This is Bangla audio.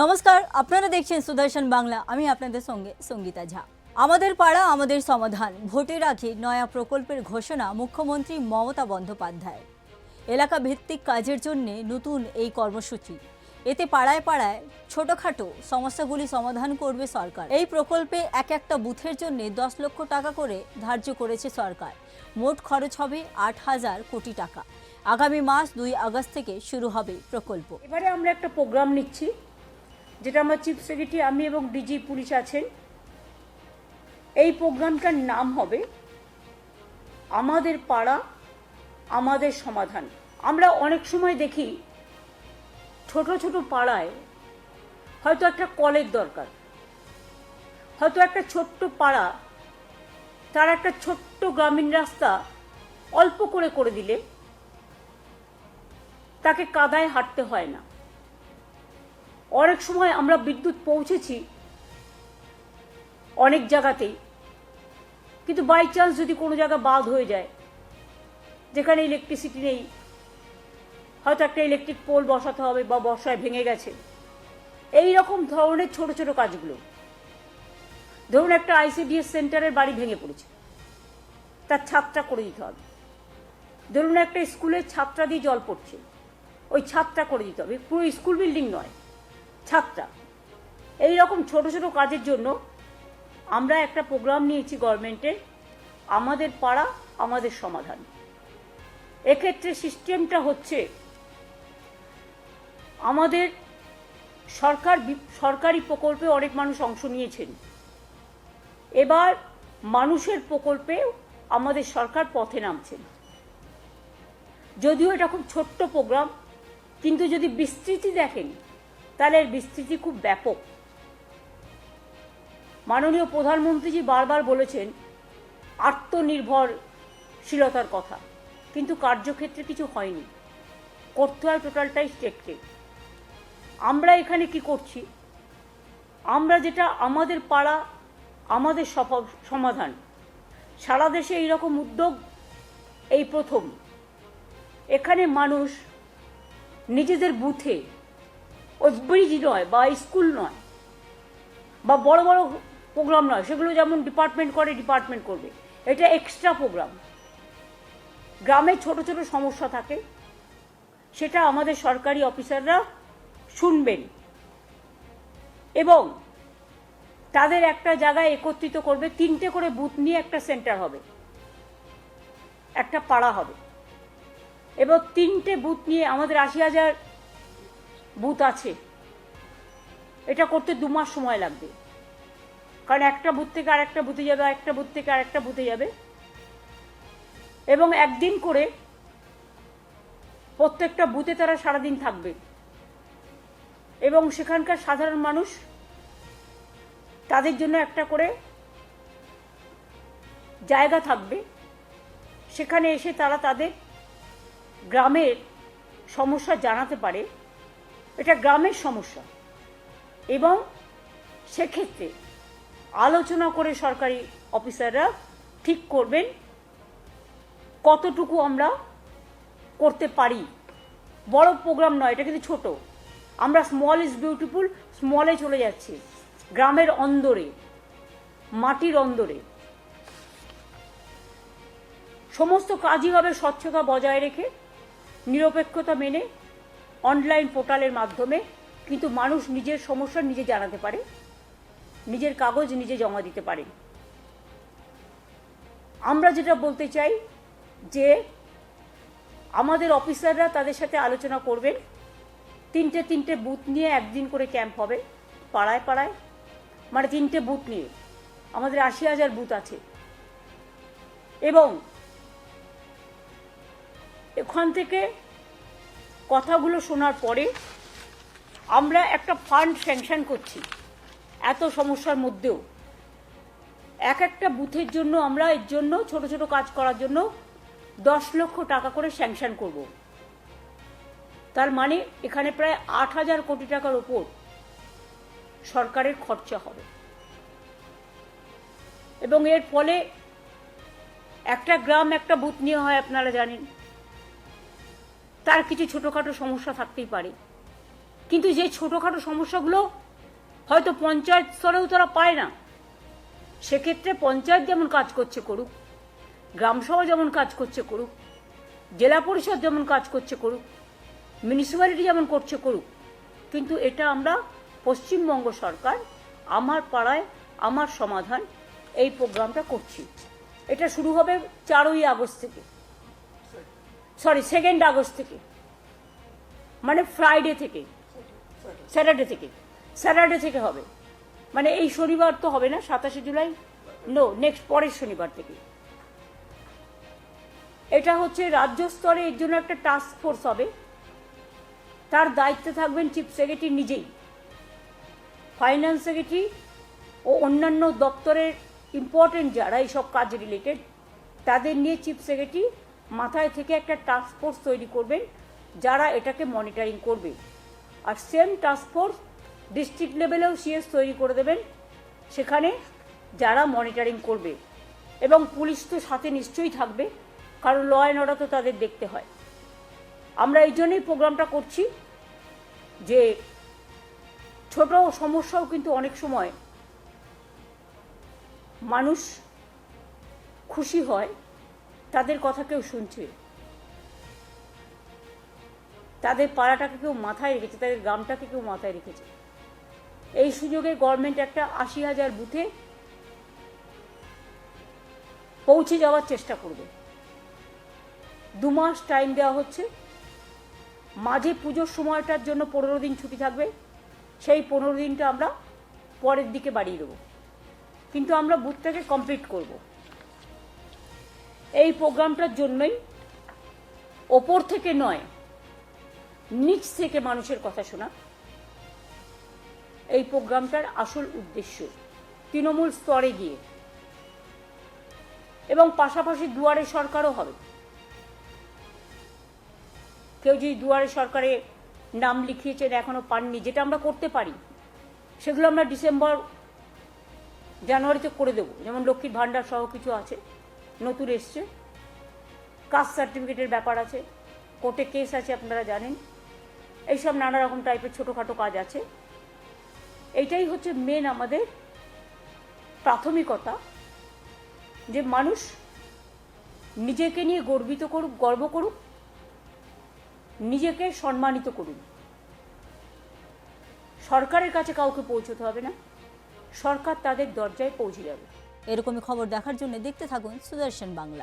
নমস্কার, আপনারা দেখছেন সুদর্শন বাংলা। আমি আপনাদের সঙ্গে সঙ্গীতা ঝা। আমাদের পাড়া, আমাদের সমাধান। ভোটের আগে নয়া প্রকল্পের ঘোষণা মুখ্যমন্ত্রী মমতা বন্দ্যোপাধ্যায় এলাকা ভিত্তিক কাজের জন্য নতুন এই কর্মসূচি। এতে পাড়ায় পাড়ায় ছোটখাটো সমস্যাগুলি সমাধান করবে সরকার। এই প্রকল্পে এক একটা বুথের জন্য দশ লক্ষ টাকা করে ধার্য করেছে সরকার। মোট খরচ হবে আট হাজার কোটি টাকা। আগামী মাস দুই আগস্ট থেকে শুরু হবে প্রকল্প। এবারে আমরা একটা প্রোগ্রাম নিচ্ছি। যেটা আমার চিফ সেক্রেটারি আমি এবং ডিজি পুলিশ আছেন। এই প্রোগ্রামটার নাম হবে, আমাদের পাড়া, আমাদের সমাধান। আমরা অনেক সময় দেখি, ছোট ছোট পাড়ায় হয়তো একটা কলের দরকার। হয়তো একটা ছোট্ট পাড়া, তার একটা ছোট্ট গ্রামীণ রাস্তা অল্প করে করে দিলে তাকে কাদায় হাঁটতে হয় না। অনেক সময় আমরা বিদ্যুৎ পৌঁছেছি অনেক জায়গাতেই কিন্তু বাই চান্স যদি কোনো জায়গা বাদ হয়ে যায়, যেখানে ইলেকট্রিসিটি নেই, হয়তো একটা ইলেকট্রিক পোল বসাতে হবে বা বর্ষায় ভেঙে গেছে। এই রকম ধরনের ছোট ছোট কাজগুলো। ধরুন একটা আইসিডিএস সেন্টারের বাড়ি ভেঙে পড়েছে। তার ছাদটা করে দিতে হবে। ধরুন একটা স্কুলের ছাদটা দিয়ে জল পড়ছে। ওই ছাদটা করে দিতে হবে। পুরো স্কুল বিল্ডিং নয়। ছাদটা এই রকম ছোট ছোট কাজের জন্য আমরা একটা প্রোগ্রাম নিয়েছি গভর্নমেন্টের আমাদের পাড়া, আমাদের সমাধান। এক্ষেত্রে সিস্টেমটা হচ্ছে আমাদের সরকার সরকারি প্রকল্পে অনেক মানুষ অংশ নিয়েছেন। এবার মানুষের প্রকল্পে আমাদের সরকার পথে নামছেন। যদিও এটা খুব ছোট্ট প্রোগ্রাম কিন্তু যদি বিস্তৃতি দেখেন এর বিস্তৃতি খুব ব্যাপক। মাননীয় প্রধানমন্ত্রীজি বারবার বলেছেন, আত্মনির্ভরশীলতার কথা। কিন্তু কার্যক্ষেত্রে কিছু হয়নি। করতে হয় টোটালটাই স্টেটকে আমরা এখানে কি করছি? আমরা যেটা আমাদের পাড়া, আমাদের সমাধান। সারা দেশে এইরকম উদ্যোগ এই প্রথম। এখানে মানুষ নিজেদের বুথে ওই ব্রিজ নয়, বা স্কুল নয়, বা বড় বড় প্রোগ্রাম নয়, সেগুলো যেমন ডিপার্টমেন্ট করে, ডিপার্টমেন্ট করবে। এটা এক্সট্রা প্রোগ্রাম। গ্রামে ছোট ছোট সমস্যা থাকে, সেটা আমাদের সরকারি অফিসাররা শুনবেন। এবং তাদের একটা জায়গায় একত্রিত করবে, তিনটে করে বুথ নিয়ে একটা সেন্টার হবে। একটা পাড়া হবে। এবং তিনটে বুথ নিয়ে আমাদের আশি হাজার বুথ আছে। এটা করতে দু মাস সময় লাগবে। কারণ একটা বুথ থেকে আরেকটা বুথে যাবে একটা বুথ থেকে আরেকটা বুথে যাবে। এবং একদিন করে প্রত্যেকটা বুথে তারা সারাদিন থাকবে। এবং সেখানকার সাধারণ মানুষ তাদের জন্য একটা করে জায়গা থাকবে। সেখানে এসে তারা তাদের গ্রামের সমস্যা জানাতে পারে। এটা গ্রামের সমস্যা। এবং সেক্ষেত্রে আলোচনা করে সরকারি অফিসাররা ঠিক করবেন কতটুকু আমরা করতে পারি। বড় প্রোগ্রাম নয়, এটা কিন্তু ছোট। আমরা স্মল ইজ বিউটিফুল স্মলে চলে যাচ্ছি। গ্রামের অন্দরে, মাটির অন্দরে। সমস্ত কাজই হবে স্বচ্ছতা বজায় রেখে, নিরপেক্ষতা মেনে অনলাইন পোর্টালের মাধ্যমে কিন্তু মানুষ নিজের সমস্যা নিজে জানাতে পারে, নিজের কাগজ নিজে জমা দিতে পারে। আমরা যেটা বলতে চাই যে আমাদের অফিসাররা তাদের সাথে আলোচনা করবেন, তিনটে তিনটে বুথ নিয়ে একদিন করে ক্যাম্প হবে, পাড়ায় পাড়ায় মানে তিনটে বুথ নিয়ে। আমাদের আশি হাজার বুথ আছে। এবং এখান থেকে কথাগুলো শোনার পরে আমরা একটা ফান্ড স্যাংশন করছি এত সমস্যার মধ্যেও। এক একটা বুথের জন্য আমরা এর জন্য ছোট ছোট কাজ করার জন্য দশ লক্ষ টাকা করে স্যাংশন করব। তার মানে এখানে প্রায় আট হাজার কোটি টাকার ওপর সরকারের খরচা হবে। এবং এর ফলে একটা গ্রাম, একটা বুথ নিয়ে হয় আপনারা জানেন। তার কিছু ছোটোখাটো সমস্যা থাকতেই পারে। কিন্তু যে ছোটোখাটো সমস্যাগুলো হয়তো পঞ্চায়েত স্তরেও তারা পায় না, সেক্ষেত্রে পঞ্চায়েত যেমন কাজ করছে করুক গ্রামসভা যেমন কাজ করছে করুক, জেলা পরিষদ যেমন কাজ করছে করুক মিউনিসিপ্যালিটি যেমন করছে করুক, কিন্তু এটা আমরা পশ্চিমবঙ্গ সরকার, আমার পাড়ায় আমার সমাধান এই প্রোগ্রামটা করছি। এটা শুরু হবে চারই আগস্ট থেকে। সরি সেকেন্ড আগস্ট থেকে। মানে ফ্রাইডে থেকে। স্যাটারডে থেকে। স্যাটারডে থেকে হবে। মানে এই শনিবার তো হবে না, সাতাশে জুলাই? নো নেক্সট পরের শনিবার থেকে। এটা হচ্ছে রাজ্য স্তরে এর জন্য একটা টাস্ক ফোর্স হবে। তার দায়িত্বে থাকবেন চিফ সেক্রেটারি নিজেই। ফাইন্যান্স সেক্রেটারি ও অন্যান্য দপ্তরের ইম্পর্টেন্ট যারা এইসব কাজ রিলেটেড তাদের নিয়ে চিফ সেক্রেটারি মাথায় থেকে একটা টাস্ক ফোর্স তৈরি করবেন, যারা এটাকে মনিটরিং করবে। আর সেম টাস্ক ফোর্স ডিস্ট্রিক্ট লেভেলেও সিএস তৈরি করে দেবেন, সেখানে যারা মনিটরিং করবে। এবং পুলিশ তো সাথে নিশ্চয়ই থাকবে, কারণ ল অ্যান্ড অর্ডার তো তাদের দেখতে হয়। আমরা এই জন্যই প্রোগ্রামটা করছি যে ছোট সমস্যাও কিন্তু অনেক সময় মানুষ খুশি হয় তাদের কথা কেউ শুনছে? তাদের পাড়াটাকে কেউ মাথায় রেখেছে? তাদের গ্রামটাকে কেউ মাথায় রেখেছে? এই সুযোগে গভর্নমেন্ট একটা আশি হাজার বুথে পৌঁছে যাওয়ার চেষ্টা করবে। দু মাস টাইম দেওয়া হচ্ছে। মাঝে পুজোর সময়টার জন্য পনেরো দিন ছুটি থাকবে। সেই পনেরো দিনটা আমরা পরের দিকে বাড়িয়ে দেবো। কিন্তু আমরা বুথটাকে কমপ্লিট করব। এই প্রোগ্রামটার জন্যই ওপর থেকে নয়, নিচ থেকে মানুষের কথা শোনা। এই প্রোগ্রামটার আসল উদ্দেশ্য তৃণমূল স্তরে গিয়ে। এবং পাশাপাশি দুয়ারে সরকারও হবে। কেউ যদি দুয়ারে সরকারে নাম লিখিয়েছেন, এখনও পাননি, যেটা আমরা করতে পারি, সেগুলো আমরা ডিসেম্বর, জানুয়ারিতে করে দেবো। যেমন লক্ষ্মীর ভাণ্ডার সহ কিছু আছে। নতুন এসছে। কাস্ট সার্টিফিকেটের ব্যাপার আছে। কোর্টে কেস আছে, আপনারা জানেন। এইসব নানা রকম টাইপের ছোটোখাটো কাজ আছে। এইটাই হচ্ছে মেন আমাদের প্রাথমিকতা যে মানুষ নিজেকে নিয়ে গর্বিত করুক, গর্ব করুক, নিজেকে সম্মানিত করুন সরকারের কাছে কাউকে পৌঁছতে হবে না। সরকার তাদের দরজায় পৌঁছে যাবে। এরকমই খবর দেখার জন্য দেখতে থাকুন সুদর্শন বাংলা।